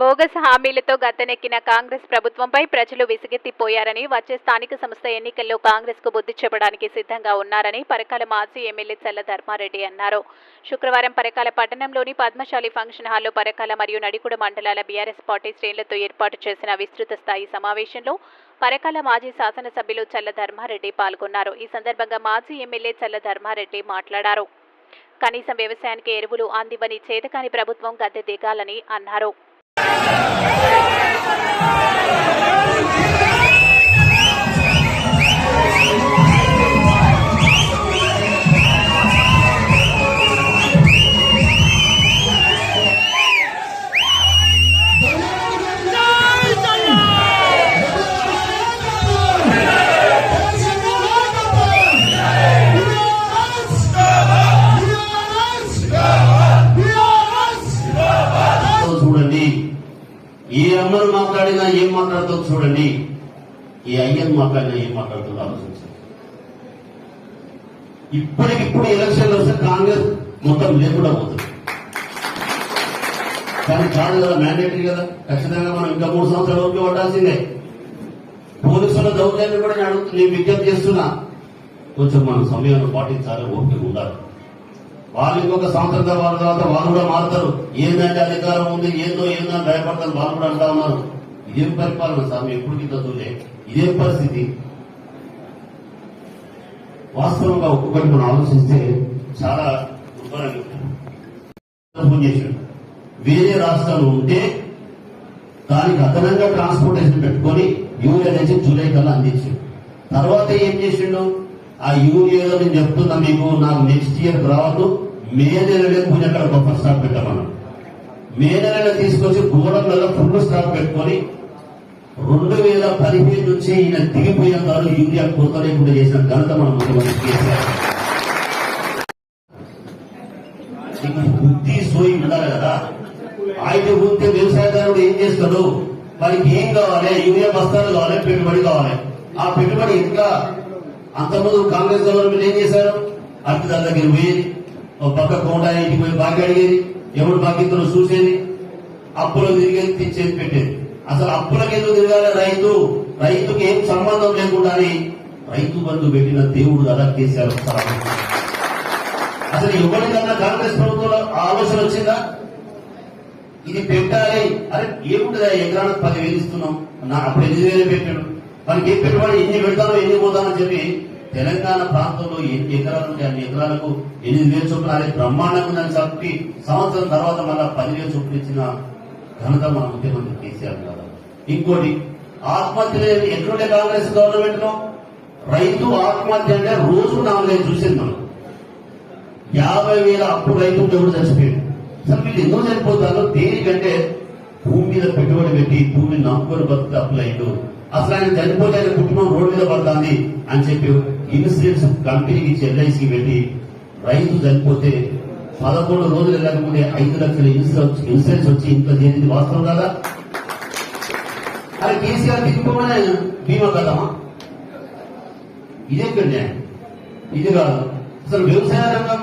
Bogus హామీలతో గతనెక్కిన కాంగ్రెస్ ప్రభుత్వంపై ప్రజలు విసిగెత్తిపోయారని వచ్చే స్థానిక సంస్థ ఎన్నికల్లో కాంగ్రెస్కు బుద్ధి చెప్పడానికి సిద్ధంగా ఉన్నారని పరకాల మాజీ ఎమ్మెల్యే చల్ల ధర్మారెడ్డి అన్నారు. శుక్రవారం పరకాల పట్టణంలోని పద్మశాలి ఫంక్షన్ హాల్లో పరకాల మరియు నడికుడ మండలాల బీఆర్ఎస్ పార్టీ శ్రేణులతో ఏర్పాటు చేసిన విస్తృత స్థాయి సమావేశంలో పరకాల మాజీ శాసనసభ్యులు చల్ల ధర్మారెడ్డి పాల్గొన్నారు. ఈ సందర్భంగా మాజీ ఎమ్మెల్యే చల్ల ధర్మారెడ్డి మాట్లాడారు. కనీసం వ్యవసాయానికి ఎరువులు అందివని చేతకాని ప్రభుత్వం గద్దె దిగాలని అన్నారు. చూడండి ఉద్యోగం లేకుండా పోతుంది. కానీ కాదు కదా మ్యాండేటరీ కదా. ఖచ్చితంగా మనం ఇంకా మూడు సంవత్సరాల వరకు ఉండాల్సిందే పోలీసుల దౌర్జన్యం కూడా నేను నేను విజ్ఞప్తి చేస్తున్నా. కొంచెం మనం సమయాన్ని పాటించాలి ఓపిక ఉండాలి. వాళ్ళు ఇంకొక సంవత్సరం తర్వాత తర్వాత వాళ్ళు కూడా మారుతారు. ఏంటంటే అధికారం ఉంది ఏందో ఏందో అని భయపడతారు. వాళ్ళు కూడా అంటా ఉన్నారు. ఇదేం పరిపాలన స్వామి ఎప్పుడు కింద చూలే ఇదేం పరిస్థితి. వాస్తవంగా ఒక్కొక్కటి మనం ఆలోచిస్తే చాలా ఫోన్ చేశాడు. వేరే రాష్ట్రాలు ఉంటే దానికి అదనంగా ట్రాన్స్పోర్టేషన్ పెట్టుకొని యూరియా నుంచి జూలై కల్లా అందించాడు. తర్వాత ఏం చేసిండు? ఆ యూరియాలో నేను చెప్తున్నా మీకు నాకు నెక్స్ట్ ఇయర్ రావద్దు. మే నెలలో పూజ అక్కడ గొప్ప స్టాక్ పెట్టమన్నాడు. మే నెలలో తీసుకొచ్చి గోడంలలో ఫుల్ స్టాక్ పెట్టుకొని రెండు వేల పదిహేను నుంచి ఈయన దిగిపోయిన వాళ్ళు యూరియా కొరత లేకుండా చేసిన ఘనత మన ముఖ్యమంత్రి కేసీఆర్ నీకు బుద్ధి సోయి ఉండాలి కదా. ఆయన ఉంటే వ్యవసాయదారుడు ఏం చేస్తాడు? వారికి ఏం కావాలి? యూరియా బస్తాలు కావాలి పెట్టుబడి కావాలి. ఆ పెట్టుబడి ఎట్లా? అంతకుముందు కాంగ్రెస్ గవర్నమెంట్ ఏం చేశారు? అర్థదాల దగ్గర పోయేది. ఒక పక్క కోట ఇంటికి పోయి బాకీ అడిగేది. ఎవరు బాకీతో చూసేది. అప్పులు తిరిగేది తెచ్చేది పెట్టేది. అసలు అప్పులకి ఎందుకు తిరగాలి రైతు? రైతుకి ఏం సంబంధం లేకుండా రైతు బంధు పెట్టిన దేవుడు అలా చేశారు ఒకసారి అసలు ఎవరికన్నా కాంగ్రెస్ ప్రభుత్వంలో ఆలోచన వచ్చిందా? ఇది పెట్టాలి. అరే ఏముంటుంది? ఎకరానికి పదివేలు ఇస్తున్నాం. నా అప్పుడు ఎనిమిది వేలు పెట్టాడు. మనకి ఏ పెట్టుబడి ఎన్ని పెడతానో ఎన్ని పోతానో చెప్పి తెలంగాణ ప్రాంతంలో ఎన్ని ఎకరాలు ఉంటే అన్ని ఎకరాలకు ఎనిమిది వేలు చొప్పున అదే బ్రహ్మాండంగా ఉందని చెప్పి సంవత్సరం తర్వాత మళ్ళా పదివేలు చొప్పున ఇచ్చిన ఘనత మన ముఖ్యమంత్రి కేసీఆర్ గారు. ఇంకోటి ఆత్మహత్యలు ఎట్లుండే కాంగ్రెస్ గవర్నమెంట్లో రైతు ఆత్మహత్య అంటే రోజు నాలుగైదు చూసింది మనం. యాభై వేల అప్పు రైతు ఎవరు చచ్చిపోయాడు. అసలు వీళ్ళు ఎందుకు చనిపోతారు? దేనికంటే భూమి మీద పెట్టుబడి పెట్టి భూమిని నమ్ముకొని బతుకు అప్పులైండు అసలు ఆయన చనిపోతే ఆయన కుటుంబం రోడ్డు మీద పడుతుంది అని చెప్పి ఇన్సూరెన్స్ కంపెనీకి ఎల్ఐసి ఎల్ఐసికి పెట్టి రైతు చనిపోతే పదకొండు రోజులు వెళ్ళకముందే ఐదు లక్షల ఇన్సూరెన్స్ ఇన్సూరెన్స్ వచ్చి ఇంత చేరింది వాస్తవం కదా? అది కేసీఆర్ తీసుకోమని బీమా కదమా ఇదే న్యాయం? ఇది కాదు. అసలు వ్యవసాయ రంగం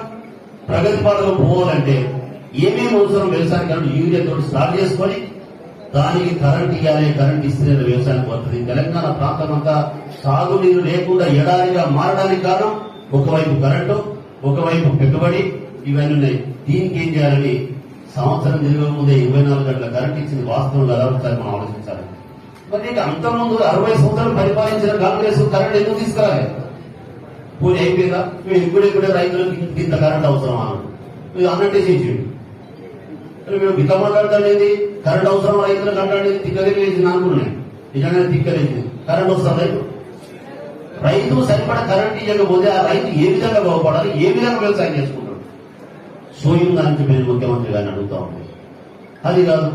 ప్రగతి పాటలో పోవాలంటే ఏమేమి అవసరం వ్యవసాయానికి అంటే తోటి స్టార్ట్ చేసుకొని దానికి కరెంట్ ఇవ్వాలి కరెంట్ ఇస్తే వ్యవసాయం వస్తుంది తెలంగాణ ప్రాంతం అంతా సాగునీరు లేకుండా ఎడారిగా మారడానికి కారణం ఒకవైపు కరెంటు ఒకవైపు పెట్టుబడి ఇవన్నీ ఉన్నాయి. దీనికి ఏం చేయాలని సంవత్సరం తిరిగే ముందే ఇరవై నాలుగు గంటల కరెంట్ ఇచ్చింది వాస్తవం కదా ఒకసారి మనం ఆలోచించాలి. మరి నీకు అంతకుముందు అరవై సంవత్సరాలు పరిపాలించిన కాంగ్రెస్ కరెంట్ ఎందుకు తీసుకురాలి పోనీ అయిపోయిందా మేము ఇప్పుడిప్పుడే రైతులకు ఇంత- కరెంట్ అవసరమా అన్నాడు అన్నట్టే చేసిండు మరి మేము బిక్క మాట్లాడతాడేది కరెంట్ అవసరం రైతులకు అంటాడేది తిక్కలేసి అనుకున్నాయి నిజంగా తిక్కలేదు కరెంట్ వస్తుంది రైతు సరిపడ కరెంట్ ఇవ్వకపోతే ఆ రైతు ఏ విధంగా బాగుపడాలి? ఏ విధంగా వ్యవసాయం చేసుకుంటాడు? సోయం దానికి మేము ముఖ్యమంత్రి గారిని అడుగుతా ఉంది అది కాదు.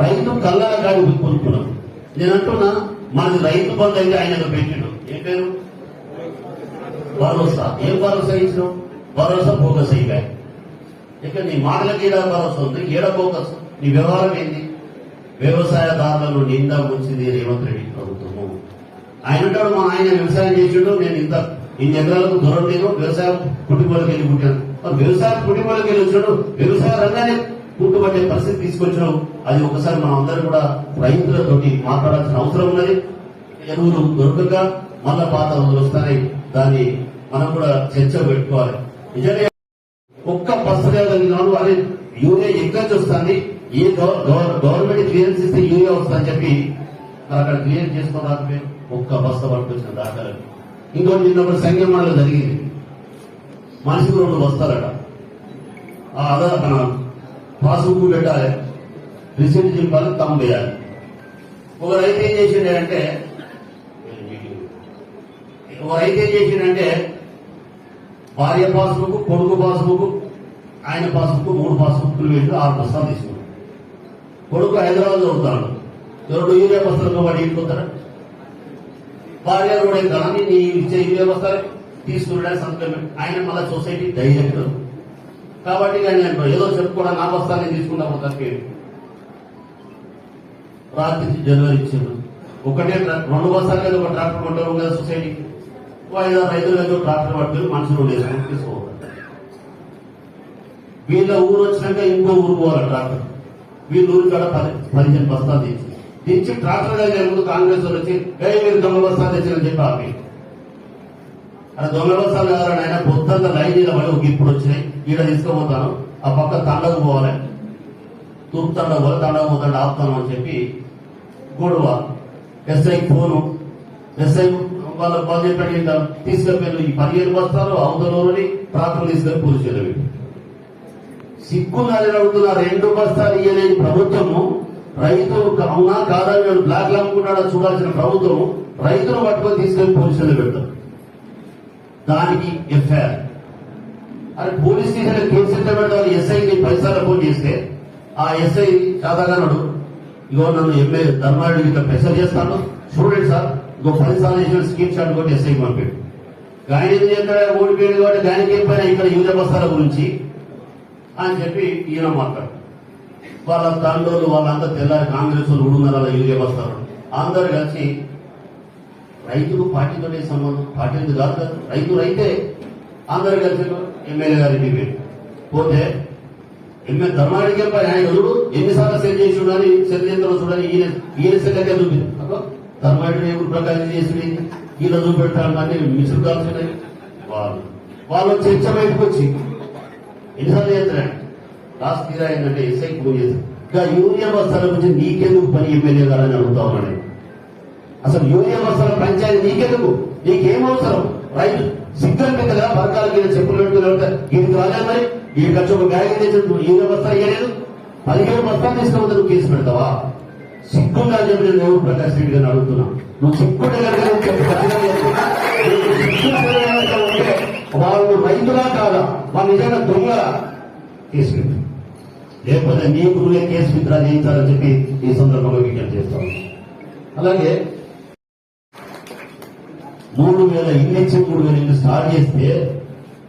రైతు కళ్ళ కాడి కొనుక్కున్నాం. నేను అంటున్నా మనది రైతు బంధు అయితే ఆయన ఏదో పెట్టిండు. ఏ పేరు? భరోసా. ఏం భరోసా ఇచ్చినావు? భరోసా ఫోకస్ అయిపోయాయి. ఇక నీ మాటలకి ఏడా భరోసా ఉంది? ఏడా ఫోకస్? నీ వ్యవహారం ఏంది? వ్యవసాయదారులను నిండా ముంచింది రేవంత్ రెడ్డి ప్రభుత్వము. ఆయన అంటాడు మా ఆయన వ్యవసాయం చేసిండు. నేను ఇంత ఇన్ని ఎకరాలకు దూరం నేను వ్యవసాయ కుటుంబాలకు వెళ్ళి పుట్టాను. మరి వ్యవసాయ కుటుంబాలకు వెళ్ళి వచ్చాడు వ్యవసాయ రంగాన్ని పుట్టుబట్టే పరిస్థితి తీసుకొచ్చినాం అది ఒకసారి మనం అందరం కూడా రైతులతోటి మాట్లాడాల్సిన అవసరం ఉన్నది. ఎరువులు దొరకక మళ్ళా పాత రోజులు వస్తాయి. దాన్ని మనం కూడా చర్చ పెట్టుకోవాలి. నిజంగా ఒక్క బస్సు కలిగినాడు అదే యూరియా ఎక్కడి వస్తుంది ఏ గవర్నమెంట్ క్లియరెన్స్ ఇస్తే యూరియా వస్తుందని చెప్పి అక్కడ క్లియర్ చేసుకోవడానికి ఒక్క బస్త పట్టుకొచ్చిన దాఖలు. ఇంకోటి నిన్న ఒక జరిగింది. మనిషికి రెండు వస్తారట. ఆ ఆధార్ మన పాస్బుక్ పెట్టాలి. రిసీప్ట్ చింపాలి తమ్ము వేయాలి. ఒక రైతు ఏం చేసిండే అంటే ఒక రైతు ఏం చేసిండంటే భార్య పాస్బుక్ కొడుకు పాస్బుక్ ఆయన పాస్బుక్ మూడు పాస్బుక్లు వేసి ఆరు బస్తాలు తీసుకున్నాడు. కొడుకు హైదరాబాద్ చదువుతాడు ఎవరు యూరియా బస్తాలు వాడు ఇంటిపోతాడు భార్య కూడా కానీ నీ ఇచ్చే యూరియా బస్తాలు తీసుకున్నాడు సంతకం ఆయన మళ్ళీ సొసైటీ ధైర్యం కాబట్టి కానీ ఏదో చెప్పుకోవడం నా బస్తాలు నేను తీసుకుంటా పోతాను రాత్రి జనవరి ఇచ్చాను ఒకటే రెండు బస్తాలు కదా ఒక ట్రాక్టర్ కొంటారు కదా సొసైటీకి. వాళ్ళ రైతులు ఏదో ట్రాక్టర్ పట్టుకుని మనుషులు వేసుకుని తీసుకోవాలి వీళ్ళ ఊరు వచ్చినాక ఇంకో ఊరు పోవాలి ట్రాక్టర్. వీళ్ళ ఊరు కూడా పది పదిహేను బస్తాలు తెచ్చి తెచ్చి ట్రాక్టర్ దగ్గర ముందు కాంగ్రెస్ వాళ్ళు వచ్చి ఏ మీరు దొంగ బస్తాలు తెచ్చారని చెప్పి ఆపి అలా దొంగ బస్తాలు కావాలని ఆయన పొద్దున్న లైన్ నిలబడి ఒక ఇప్పుడు వచ్చినాయి ఈడ తీసుకుపోతాను ఆ పక్క తండకు పోవాలి. తూర్పు తండకు పోవాలి తండకు పోతాడు ఆపుతాను అని చెప్పి గొడవ. ఎస్ఐ ఫోను ఎస్ఐ వాళ్ళ వాళ్ళు చెప్పాడు ఏంటో? తీసుకెళ్ళి ఈ పదిహేను బస్తాలు అవతలని ట్రాక్టర్ తీసుకొని పూజ వెళ్ళి సిగ్గుందని అడుగుతున్న రెండు బస్తాలు ఇయ్యలేని ప్రభుత్వము రైతు అవునా కాదా వీడు బ్లాక్ అమ్ముకున్నాడా చూడాల్సిన ప్రభుత్వం రైతును పట్టుకొని తీసుకెళ్ళి పోలీసులు పెడతాం దానికి ఎఫ్ఐఆర్. అరే పోలీస్ స్టేషన్ కేసు ఎంత పెడతారు ఎస్ఐకి పైసలు ఫోన్ చేస్తే ఆ ఎస్ఐ చాదాగానుడు ఇగో నన్ను ఎంఏ ధర్మారెడ్డి ఇట్లా ప్రెషర్ చేస్తాను. చూడండి సార్ ఇంకో పది సార్లు చేసిన స్కీమ్ షాట్ కొట్టి ఎస్ఐకి పంపాడు. ఆయన ఏం చేస్తాడు? ఓడిపోయాడు కాబట్టి దానికి ఏం పైన? ఇక్కడ యూజ బస్తాల గురించి అని చెప్పి ఈయన మాట్లాడు. వాళ్ళ తండ్రులు వాళ్ళంతా తెల్లారి కాంగ్రెస్ వాళ్ళు ఉడున్నర యూరియా బస్తారు అందరు కలిసి రైతుకు పార్టీతోనే సంబంధం పార్టీ కాదు కదా? రైతు రైతే అందరు కలిసి ఎమ్మెల్యే గారి ఇంటికి పోతే ఎమ్మె ధర్మానికి ఆయన ఎదురు ఎన్నిసార్లు సెట్ చేసి చూడాలి సెట్ చేస్తారో చూడాలి ఈయన ఈయన సెట్ అయితే చూపింది ధర్మాడి ఎవరు ప్రకాశం చేసి వీళ్ళు చూపెట్టాలి కానీ మిసులు కాల్చున్నాయి వాళ్ళు. వాళ్ళు చర్చ బయటకు వచ్చి ఎన్నిసార్లు చేస్తాడు లాస్ట్ తీరా ఏంటంటే ఎస్ఐ ఫోన్ చేశారు. ఇంకా యూరియా బస్తాల గురించి నీకెందుకు పని ఎమ్మెల్యే గారని అడుగుతా ఉన్నాడు. అసలు యూరియా బస్తాల పంచాయతీ నీకెందుకు? నీకేం అవసరం? రైతు సిగ్గం పెద్దగా పథకాలకి చెప్పులు పెట్టుకుని ఇది కాలే మరి. ఈ ఖర్చు ఒక బ్యాగ్ తెచ్చి యూరియా బస్తా ఇయ్యలేదు పదిహేను బస్తాలు తీసుకుంటే నువ్వు కేసు పెడతావా? సిగ్గుండా చెప్పి నేను ఎవరు ప్రకాష్ రెడ్డి గారిని అడుగుతున్నా. నువ్వు సిగ్గుండే కనుక వాళ్ళు రైతులా కాదా? వాళ్ళు నిజంగా దొంగ కేసు పెట్టు లేకపోతే నీకు నువ్వే కేసు విత్డ్రా చేయించాలని చెప్పి ఈ సందర్భంగా విజ్ఞప్తి చేస్తాను అలాగే మూడు వేల ఇల్లు ఇచ్చి మూడు వేల ఇల్లు స్టార్ట్ చేస్తే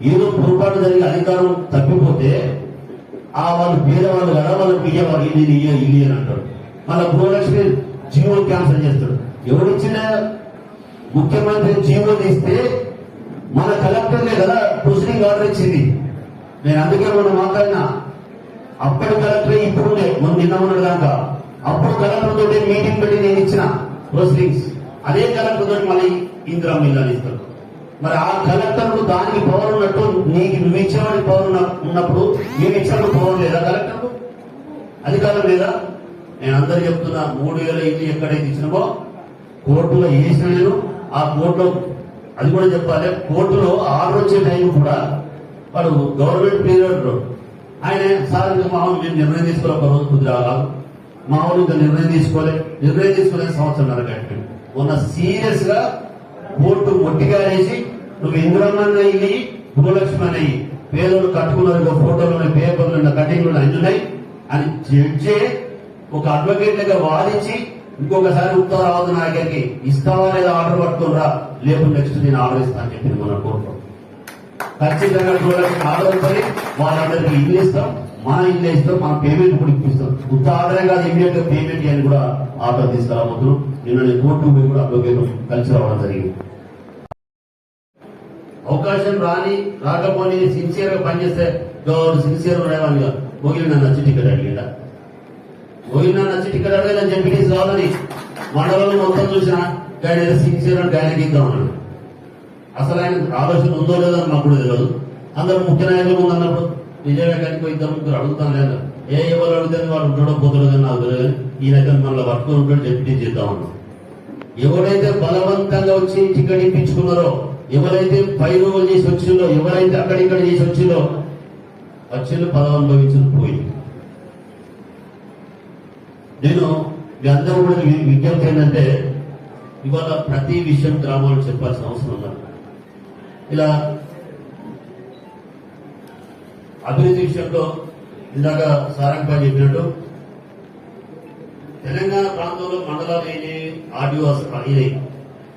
ఏదో పొరపాటు జరిగి అధికారం తప్పిపోతే ఆ వాళ్ళు పేదవాళ్ళు కదా వాళ్ళకి ఇయ్యేవాళ్ళు ఇల్లు ఇయ్య ఇల్లు అని అంటారు. మళ్ళీ గృహలక్ష్మి జీవో క్యాన్సల్ చేస్తాడు. ఎవరిచ్చిన ముఖ్యమంత్రి జీవో తీస్తే మన కలెక్టర్ కదా ప్రొసీడింగ్ ఆర్డర్ ఇచ్చింది. నేను అందుకే మనం మాట్లాడినా. అప్పటి కలెక్టర్ ఇప్పుడు మనం నిన్న ఉన్నాడు కనుక అప్పుడు కలెక్టర్ తోటి మీటింగ్ పెట్టి నేను ఇచ్చిన ప్రొసీడింగ్స్. అదే కలెక్టర్ తోటి మళ్ళీ ఇందిరా మిల్లని ఇస్తాడు మరి ఆ కలెక్టర్ దానికి పవర్ ఉన్నట్టు నీకు నువ్వు ఇచ్చేవాడికి పవర్ ఉన్నప్పుడు నేను ఇచ్చినప్పుడు పవర్ లేదా కలెక్టర్ అధికారం లేదా? నేను అందరు చెప్తున్నా మూడు వేల ఇల్లు ఎక్కడైతే ఇచ్చినామో కోర్టులో వేసిన నేను ఆ కోర్టులో అది కూడా చెప్పాలి కోర్టులో ఆర్డర్ వచ్చే టైం కూడా వాడు గవర్నమెంట్ పీరియడ్ ఆయన సార్ మామూలు మా మేము నిర్ణయం తీసుకోవాలి ఒక రోజు కుదిరి రావాలి. ఇంకా నిర్ణయం తీసుకోలే నిర్ణయం తీసుకునే సంవత్సరం కట్టింది ఉన్న సీరియస్గా కోర్టు మొట్టిగా వేసి నువ్వు ఇంద్రమ్మన్న ఇల్లి భూలక్ష్మి అయ్యి పేదలు కట్టుకున్నారు ఫోటోలు ఉన్నాయి పేపర్లు ఉన్నాయి కటింగ్లు ఉన్నాయి అన్ని ఉన్నాయి అని జడ్జే ఒక అడ్వకేట్ దగ్గర వాదించి ఇంకొకసారి ఉత్తరావతి నా దగ్గరికి ఇస్తావా లేదా ఆర్డర్ పట్టుకోరా లేకుండా నెక్స్ట్ నేను ఆర్డర్ ఇస్తాను అని చెప్పింది మన కోర్టు ఖచ్చితంగా చూడాలి ఆధారపడి వాళ్ళందరికీ ఇల్లు ఇస్తాం మన ఇల్లు ఇస్తాం మన పేమెంట్ కూడా ఇప్పిస్తాం. ఉత్త ఆర్డరే కాదు ఇమీడియట్గా పేమెంట్ అని కూడా ఆర్డర్ తీసుకురాబోతున్నాం నిన్న నేను కోర్టు పోయి కూడా అడ్వకేట్ కలిసి రావడం జరిగింది. అవకాశం రాని రాకపోని సిన్సియర్గా పనిచేస్తే సిన్సియర్ ఉండేవాడిని కాదు. గోగిలి నన్ను టికెట్ అడిగిందా గోగిలి నన్ను వచ్చి టికెట్ అడగలేదని చెప్పి రావాలని మండలంలో మొత్తం చూసిన గాడి సిన్సియర్ అని ఆయనకి ఇద్దాం అన్నాడు అసలు ఆయన ఆలోచన ఉందో లేదో అని మాకు తెలియదు అందరు ముఖ్య నాయకులు ఉందన్నప్పుడు అన్నప్పుడు పోయి ఇద్దరు ముగ్గురు అడుగుతాను లేదు? ఏ ఎవరు అడిగితే వాళ్ళు ఉండడం పోతాడో నాకు తెలియదు ఈయన మనల్ని పట్టుకుని ఉంటాడు చెప్పి చేద్దాం అన్నాం ఎవరైతే బలవంతంగా వచ్చి టికెట్ ఇప్పించుకున్నారో ఎవరైతే పై రోజులు చేసి వచ్చిందో ఎవరైతే అక్కడిక్కడ చేసి వచ్చిందో వచ్చిన పదవి అనుభవించిన పోయింది. నేను మీ అందరూ కూడా విజ్ఞప్తి ఏంటంటే ఇవాళ ప్రతి విషయం గ్రామాలు చెప్పాల్సిన అవసరం ఉన్నది. ఇలా అభివృద్ధి విషయంలో ఇందాక సారంగపాల్ చెప్పినట్టు తెలంగాణ ప్రాంతంలో మండలాలు ఏంటి? ఆడియో ఇది.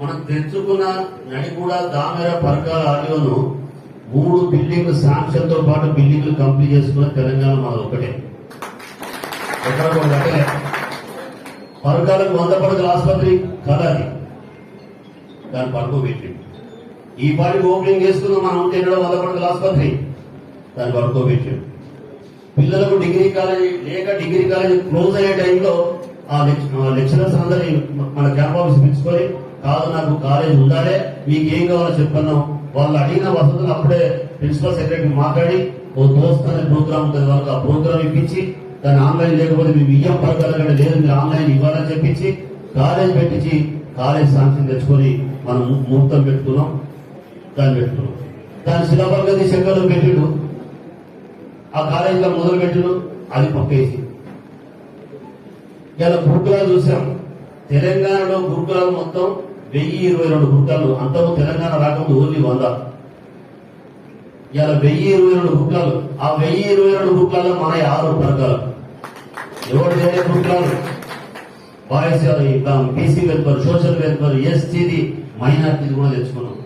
మనం తెచ్చుకున్న నడిగూడ దామెర పరకాల ఆడియోను మూడు బిల్డింగ్లు శాంక్షన్తో పాటు బిల్డింగ్లు కంప్లీట్ చేసుకున్న తెలంగాణ మనది ఒకటే ఎక్కడ కూడా పరకాలకు వంద పడకల ఆసుపత్రి కదా అది దాన్ని పడుకో ఈ పాటికి ఓపెనింగ్ చేసుకున్నాం మనం ఉంటే వంద పడకల ఆసుపత్రి దాన్ని పడుకో పిల్లలకు డిగ్రీ కాలేజీ లేక డిగ్రీ కాలేజీ క్లోజ్ అయ్యే టైంలో ఆ లెక్చరర్స్ అందరినీ మన క్యాంప్ ఆఫీస్ పిలుచుకొని కాదు నాకు కాలేజ్ ఉండాలి మీకు ఏం కావాలో చెప్పన్నాం. వాళ్ళు అడిగిన వసతులు అప్పుడే ప్రిన్సిపల్ సెక్రటరీ మాట్లాడి ఓ దోస్త్ అనే ప్రోగ్రామ్ ఉంటుంది వాళ్ళకి ఆ ప్రోగ్రామ్ ఇప్పించి దాన్ని ఆన్లైన్ లేకపోతే మేము ఇయ్యం పడగలగండి లేదు మీరు ఆన్లైన్ ఇవ్వాలని చెప్పించి కాలేజ్ పెట్టించి కాలేజ్ శాంక్షన్ తెచ్చుకొని మనం ముహూర్తం పెట్టుకున్నాం. దాన్ని పెట్టుకున్నాం. దాని శిలాపల్ శంకర్లు పెట్టిడు. ఆ కాలేజీలో మొదలు పెట్టిడు. అది పక్కేసి. ఇలా గురుకులాలు చూసాం. తెలంగాణలో గురుకులాలు మొత్తం వెయ్యి ఇరవై రెండు గురుకులాలు. అంతకు తెలంగాణ రాకముందు ఓన్లీ వంద. ఇలా వెయ్యి ఇరవై రెండు గురుకులాలు ఆ వెయ్యి ఇరవై రెండు గురుకులాల్లో మన ఆరు వర్గాలు. ఎవరు వేరే గురుకులాలు boys BC welfare social welfare ఎస్టీది మైనార్టీది కూడా తెచ్చుకున్నాం.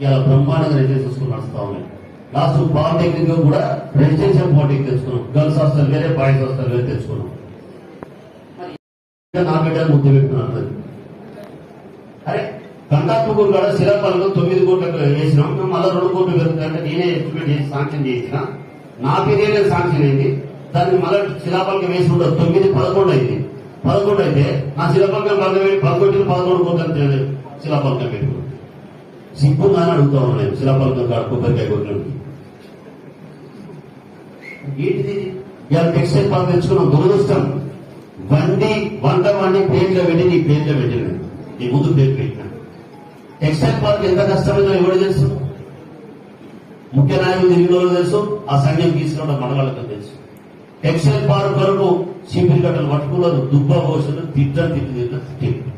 ఇలా బ్రహ్మాండంగా రెసిడెన్షియల్ నడుస్తా ఉన్నాయి. లాస్ట్ పాలిటెక్నిక్ కూడా రెసిడెన్షియల్ పాలిటెక్నిక్ తెచ్చుకున్నాం. గర్ల్స్ హాస్టల్ వేరే బాయ్స్ హాస్టల్ వేరే తెచ్చుకున్నాం. నా బిడ్డ ముద్దు పెట్టుకున్నాను అరే కంటాత్మకూరు కూడా శిలాపాలకు తొమ్మిది కోట్లకు వేసినాం. మేము మళ్ళీ రెండు కోట్లు పెరుగుతుందంటే నేనే ఎస్టిమేట్ చేసి శాంక్షన్ చేసిన. నా పేరే శాంక్షన్ అయింది. దాన్ని మళ్ళీ శిలాపాలకి వేసి ఉండదు. తొమ్మిది పదకొండు అయింది. పదకొండు అయితే నా శిలాపాలకం పదకొండు పదకొండు పదకొండు కోట్లు శిలాపాలకం పెట్టుకున్నాను సిగ్గుందా అని అడుగుతా ఉన్నాను శిలాపాలకం కాడ కొబ్బరికాయ కొట్టిన ఏంటిది ఇవాళ టెక్స్టైల్ పాలు తెచ్చుకున్నాం. దురదృష్టం. వండి వంట వండి ప్లేట్లో పెట్టి నీ ప్లేట్లో పెట్టిన నీ ముందు ప్లేట్ పెట్టిన. టెక్స్టైల్ పార్క్ ఎంత కష్టమైందో ఎవరు తెలుసు? ముఖ్య నాయకులు తిరిగిన తెలుసు ఆ సంఘం తీసుకున్న మనవాళ్ళకి తెలుసు. టెక్స్టైల్ పార్క్ వరకు చీపిరి కట్టలు పట్టుకున్నారు దుబ్బ పోషలు తిట్ట తిట్టు తిట్ట. తిట్టి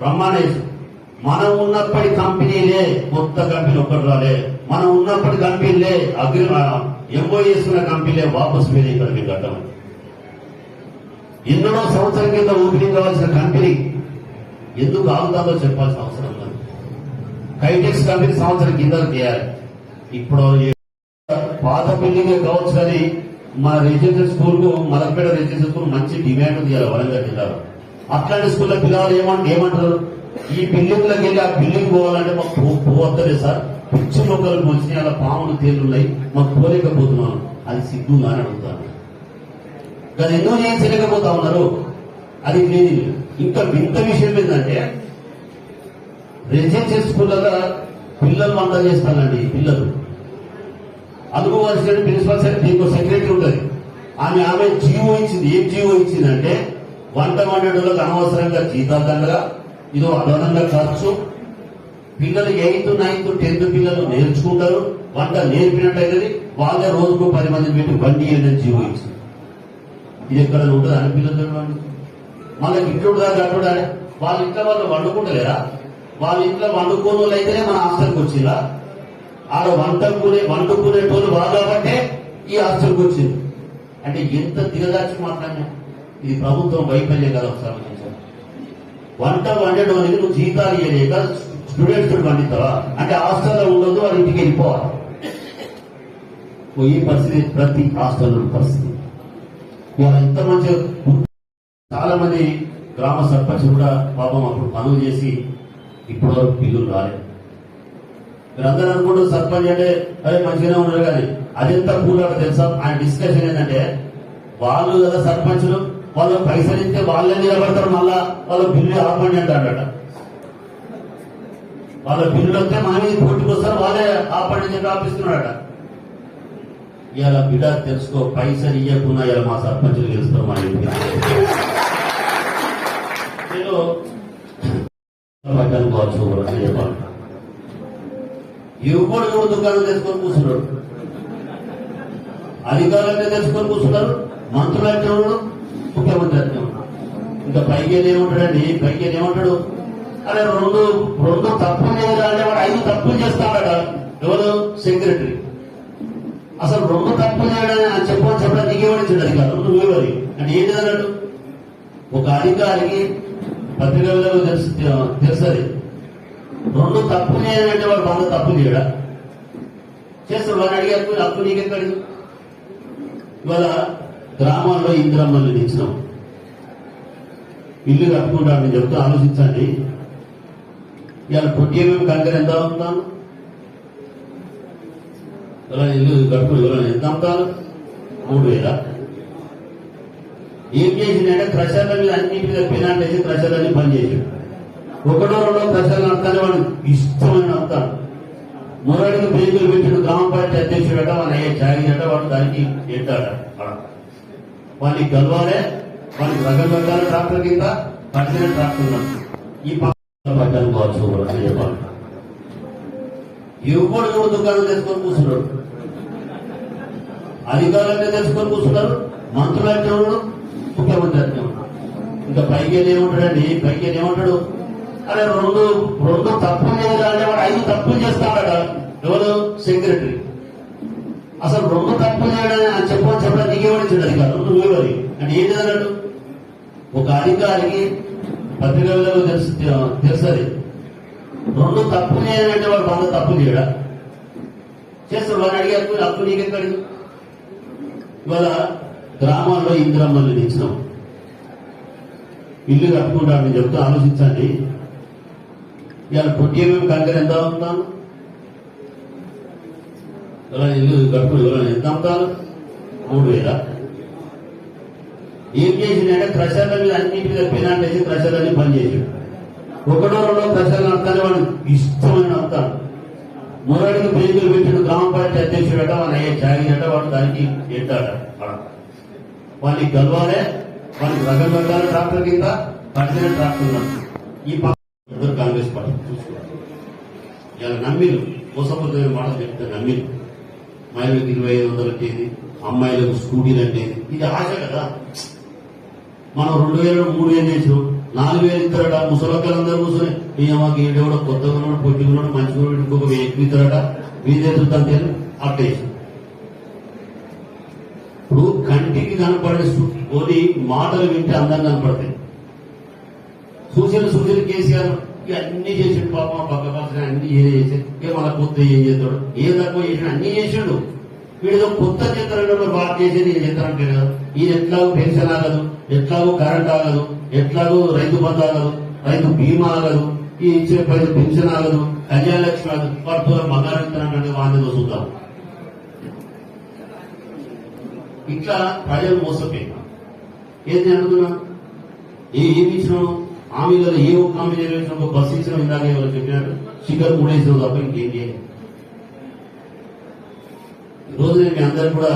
బ్రహ్మాండేశం మనం ఉన్నప్పటి కంపెనీలే కొత్త కంపెనీ ఒక్కటి రాలే. మనం ఉన్నప్పటి కంపెనీలే అగ్రి ఎంఓ చేసుకున్న కంపెనీలే వాపసు మీద ఇక్కడ ఇక్కడికి కట్టమని. ఎన్నో సంవత్సరం కింద ఓపెనింగ్ కావాల్సిన కంపెనీ ఎందుకు ఆగుతుందో చెప్పాల్సిన అవసరం లేదు. కైటెక్స్ కంపెనీ సంవత్సరం కింద చేయాలి. ఇప్పుడు పాత బిల్డింగ్ కావచ్చు కానీ మా రెసిడెన్షియల్ స్కూల్కు మలక్పేట రెసిడెన్షియల్ స్కూల్ మంచి డిమాండ్ ఉంది వరంగల్ జిల్లాలో. అట్లాంటి స్కూల్లో పిల్లలు ఏమంట ఏమంటారు? ఈ బిల్డింగ్లోకి వెళ్ళి ఆ బిల్డింగ్ పోవాలంటే మాకు పో- పోవద్దలే సార్. పిచ్చి మొక్కలు పోసినాయి అలా పాములు తేలున్నాయి. మాకు పోలేకపోతున్నాను అది సిగ్గు అని అడుగుతాను. కానీ ఎన్నో చేయలేకపోతా ఉన్నారు. అది నేను ఇంకా వింత విషయం ఏంటంటే రెసిడెన్షియల్ స్కూళ్ళలో పిల్లలు వంట చేస్తానండి పిల్లలు. అనుభవం ప్రిన్సిపల్ సార్ దీనికి సెక్రటరీ ఉంటుంది. ఆమె ఆమె జీవో ఇచ్చింది. ఏం జీవో ఇచ్చిందంటే వంట వండేటోళ్ళకి అనవసరంగా జీతాలు దండగా ఇదో అదనంగా ఖర్చు. పిల్లలు ఎయిత్ నైన్త్ టెన్త్ పిల్లలు నేర్చుకుంటారు. వంట నేర్పినట్టయితే వాళ్ళే రోజుకు పది మంది పెట్టి బండి అని జీవో ఇచ్చింది. ఇది ఎక్కడ ఉంటుంది? అని పిల్లలు మళ్ళీ ఇంట్లో దాకా అట్టుడా వాళ్ళ ఇంట్లో వాళ్ళు వండుకుంటలేరా? వాళ్ళ ఇంట్లో వండుకోని వాళ్ళు అయితేనే మన హాస్టల్కి వచ్చిరా ఆడ వంటకునే వండుకునేటోళ్ళు బాగా కాబట్టే ఈ హాస్టల్కి వచ్చింది. అంటే ఎంత దిగదాచి మాట్లాడినా? ఇది ప్రభుత్వం వైఫల్యం కదా ఒకసారి వంట వండేటోనికి నువ్వు జీతాలు ఇవ్వలేక స్టూడెంట్స్ వండుతావా అంటే హాస్టల్లో ఉండదు వాళ్ళ ఇంటికి వెళ్ళిపోవాలి. ఈ పరిస్థితి ప్రతి హాస్టల్లో పరిస్థితి. ఇవాళ ఎంత మంచి చాలా మంది గ్రామ సర్పంచ్ కూడా పాపం అప్పుడు పనులు చేసి ఇప్పటి వరకు బిల్లులు రాలేదు. మీరందరూ అనుకుంటూ సర్పంచ్ అంటే అదే మంచిగానే ఉన్నారు కానీ అదెంత కూలాడో తెలుసా? ఆయన డిస్కషన్ ఏంటంటే వాళ్ళు కదా సర్పంచులు వాళ్ళు పైసలు ఇస్తే వాళ్ళే నిలబడతారు మళ్ళా వాళ్ళ బిల్లు ఆపండి అంటాడట. వాళ్ళ బిల్లులు వస్తే మన మీద వస్తారు వాళ్ళే ఆపండి చెప్పి ఆపిస్తున్నాడట. ఇవాళ బిడ్డ తెలుసుకో పైసలు ఇవ్వకుండా ఇలా మా సర్పంచులు గెలుస్తారు మా ఇంటికి. నేను పట్టాను కావచ్చు అని చెప్పాలి ఎవడు ఎవడు దుకాణం తెచ్చుకొని కూర్చున్నాడు? అధికారులంటే తెచ్చుకొని కూర్చున్నారు? మంత్రులు అంటే ఉన్నాడు ముఖ్యమంత్రి అంటే ఉన్నాడు ఇంకా పైకి ఏమంటాడండి? పైకి ఏమంటాడు? అరే రెండు రెండు తప్పులు చేయాలంటే వాడు ఐదు తప్పులు చేస్తాడట. ఎవరు? సెక్రటరీ. అసలు రెండు తప్పులు చేయడానికి ఆయన చెప్పని చెప్పడం నీకేమనిచ్చింది అధికారం నువ్వు ఎవరి అంటే ఏంటి అన్నాడు ఒక అధికారికి పత్రిక తెలుసు తెలుసది. రెండు తప్పు చేయాలంటే వాడు వంద తప్పు చేయడా? చేస్తాడు వాడు అడిగారు అప్పు అప్పు నీకెక్కడిది? ఇవాళ గ్రామాల్లో ఇందిరమ్మల్ని తెచ్చినాం. ఇల్లు కట్టుకుంటాను చెప్తూ ఆలోచించండి. ఇవాళ ట్వంటీ ఎంఎం కంకర ఎంత అమ్ముతాను ఇలా ఇల్లు కట్టుకుని ఎవరైనా ఎంత అమ్ముతాను మూడు వేల. ఏం చేసిందంటే క్రషర్ల మీద అన్నింటి మీద పినాట్ వేసి క్రషర్లన్నీ బంద్ చేసాడు ఒకటో రెండో క్రషర్లు అంతానే వాడు ఇష్టమైన అంతాడు మురడికి బ్రేకులు పెట్టిన గ్రామ పంచాయతీ అధ్యక్షుడట మన అయ్యే జాగిరట వాడు దానికి ఎట్టాడ వాడిని గెలవాలే వాడికి రకం రకాల ట్రాక్టర్ కింద పట్టిన ట్రాక్టర్ ఈ పక్కన పట్టాను కావచ్చు అని చెప్పాలి. ఎవడు ఎవడు దుకాణం తెచ్చుకొని కూర్చున్నాడు? అధికారులంటే తెచ్చుకొని కూర్చున్నారు? మంత్రులు అంటే ఉన్నాడు ముఖ్యమంత్రి అంటే ఇంకా పైకి ఏముంటాడండి? పైకి ఏమంటాడు? అరే రెండు రెండు తప్పులు చేయాలంటే వాడు ఐదు తప్పులు చేస్తాడట. ఎవరు? సెక్రటరీ. అసలు రెండు తప్పులు చేయడానికి ఆయన చెప్పని చెప్పడం నీకేమనిచ్చింది అధికారం కాదు ఎవరి? అంటే ఏంటి అన్నట్టు ఒక అధికారికి పత్రికల్లో తెలుసు తెలుసది. రెండు తప్పులు చేయాలంటే వాడు వంద తప్పులు చేయడా? చేస్తాడు. వాడు అడిగారు అప్పు అప్పు ఇవాళ గ్రామాల్లో ఇందిరమ్మల్ని ఇచ్చినాం ఇల్లు కట్టుకుంటాను చెప్తూ ఆలోచించండి. ఇవాళ ట్వంటీ కంకర ఎంత అమ్ముతాను ఇలా ఇల్లు కట్టుకుని ఎవరైనా ఎంత అవుతాను మూడు వేల. ఏం చేసిందంటే క్రషర్ల మీద అన్నింటి మీద పినాట్ వేసి క్రషర్లన్నీ బంద్ చేసాడు ఒకటో రెండో క్రషర్లు అంతానే వాడు ఇష్టమైన అంతాడు మురడికి బ్రేకులు పెట్టిన గ్రామ పంచాయతీ అధ్యక్షుడట మన అయ్యే జాగిరట వాడు దానికి ఎట్టాడ? వాడిని గెలవాలే వాడికి రగం పెట్టాలి ట్రాక్టర్ కింద పట్టిన ట్రాక్టర్ ఈ పక్కన కాంగ్రెస్ పార్టీ చూసుకోవాలి. ఇలా నమ్మిలు మోసపోతున్న మాటలు చెప్తే నమ్మిలు మహిళలకు ఇరవై ఐదు వందలు అంటేది అమ్మాయిలకు స్కూటీలు అంటేది ఇది ఆశ కదా. మనం రెండు వేలు మూడు వేలు చేసినాం. నాలుగు వేలు ఇస్తారట. ముసలొక్కలందరూ కూర్చొని ఈ మాకు ఏడేవాడు కొత్తగా ఉన్నాడు పొట్టిగా ఉన్నాడు మంచిగా ఉన్నాడు ఇంకొక వెయ్యి ఎక్కువ ఇస్తారట. వీధే చూద్దాం అట్టేసి ఇప్పుడు కంటికి కనపడే సు- కొన్ని మాటలు వింటే అందంగా కనపడతాయి. సూచన సూచన కేసీఆర్ అన్ని చేసిండు పాపం పక్క పక్కన అన్ని చేసాడు చేసి ఇక మన కొత్త ఏం చేస్తాడు? ఏం తక్కువ చేసాడు అన్ని చేసిండు వీడితో కొత్త చిత్రంలో బాగా చేసేది ఈయన చిత్రంటే కదా. ఈయన ఎట్లాగో పెన్షన్ ఆగదు ఎట్లాగో కరెంట్ ఆగదు ఎట్లాగో రైతు బంధు ఆగదు రైతు బీమా ఆగదు ఈ ఇచ్చే పెన్షన్ ఆగదు కళ్యాణ లక్ష్మి ఆగదు. వాటితో బంగారం ఇస్తున్నాడు వాడిని చూద్దాం ఇట్లా ప్రజలు మోసపోయి ఏంటి అనుకున్నా ఏ ఏమి ఇచ్చినావు హామీలలో ఏ ఒక్క హామీ నెరవేర్చిన ఒక బస్సు ఇచ్చిన ఇందాక ఎవరు చెప్పినాడు శిఖర్ మూడేసిన తప్ప ఇంకేం చేయాలి ఈరోజు నేను మీ అందరు కూడా